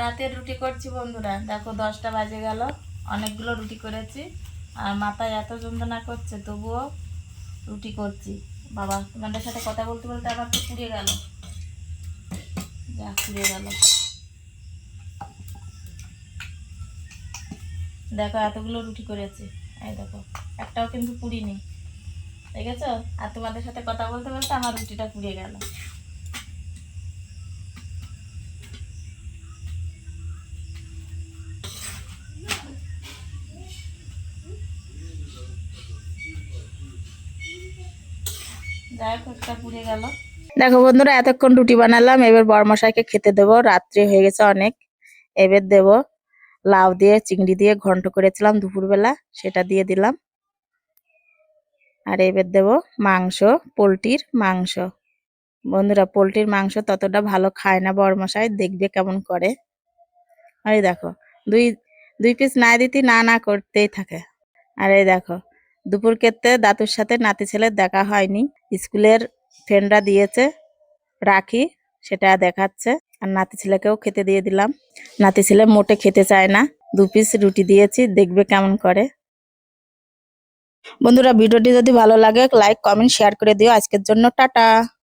রাতের রুটি করছি বন্ধুরা। দেখো দশটা বাজে গেল, অনেকগুলো রুটি করেছি। আর মাথায় এত যন্ত্রণা করছে, তবুও রুটি করছি। বাবা, তোমাদের সাথে কথা বলতে বলতে আবার তো পুড়ে গেল। যা পুড়ে গেল। দেখো, এতগুলো রুটি করেছি। এই দেখো, একটাও কিন্তু পুড়িনি। ঠিক আছে আর তোমাদের সাথে কথা বলতে বলতে আমার রুটিটা পুড়ে গেল। দেখো বন্ধুরা, এতক্ষণ রুটি বানালাম, এবার বরমশাইকে খেতে দেবো। রাত্রি হয়ে গেছে অনেক। এবার দেব লাউ দিয়ে, চিংড়ি দিয়ে ঘন্ট করেছিলাম দুপুরবেলা, সেটা দিয়ে দিলাম। আর এবার দেব মাংস, পোলট্রির মাংস। বন্ধুরা, পোলট্রির মাংস ততটা ভালো খায় না বরমশাই, দেখবে কেমন করে। এই দেখো, দুই দুই পিস না দিতে, না না করতেই থাকে। আর এই দেখো দুপুর ক্ষেত্রে দাতুর সাথে নাতি ছেলের দেখা হয়নি। স্কুলের ফ্রেন্ডরা দিয়েছে রাখি, সেটা দেখাচ্ছে। আর নাতি ছেলেকেও খেতে দিয়ে দিলাম। নাতি ছেলে মোটে খেতে চায় না। দু পিস রুটি দিয়েছি, দেখবে কেমন করে। বন্ধুরা, ভিডিওটি যদি ভালো লাগে লাইক কমেন্ট শেয়ার করে দিও। আজকের জন্য টাটা।